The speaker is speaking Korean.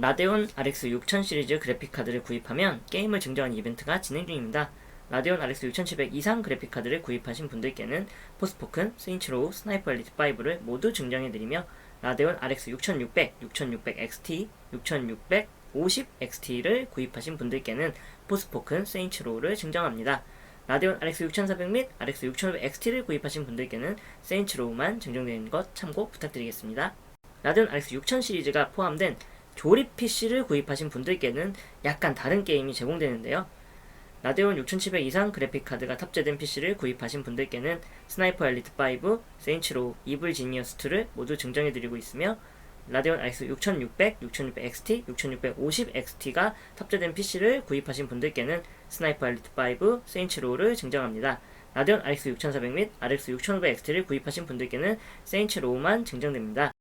라데온 RX 6000 시리즈 그래픽 카드를 구입하면 게임을 증정하는 이벤트가 진행 중입니다. 라데온 RX 6700 이상 그래픽 카드를 구입하신 분들께는 포스포큰, 세인츠로우, 스나이퍼 엘리트 5를 모두 증정해드리며 라데온 RX 6600, 6600 XT, 6600 50 XT를 구입하신 분들께는 포스포큰, 세인츠로우를 증정합니다. 라데온 RX 6400 및 RX 6500 XT를 구입하신 분들께는 세인츠로우만 증정되는 것 참고 부탁드리겠습니다. 라데온 RX 6000 시리즈가 포함된 조립 PC를 구입하신 분들께는 약간 다른 게임이 제공되는데요. 라데온 6700 이상 그래픽카드가 탑재된 PC를 구입하신 분들께는 스나이퍼 엘리트 5, 세인츠로우, 이블 지니어스 2를 모두 증정해드리고 있으며 라데온 RX 6600, 6600 XT, 6650 XT가 탑재된 PC를 구입하신 분들께는 스나이퍼 엘리트 5, 세인츠로우를 증정합니다. 라데온 RX 6400 및 RX 6500 XT를 구입하신 분들께는 세인츠로우만 증정됩니다.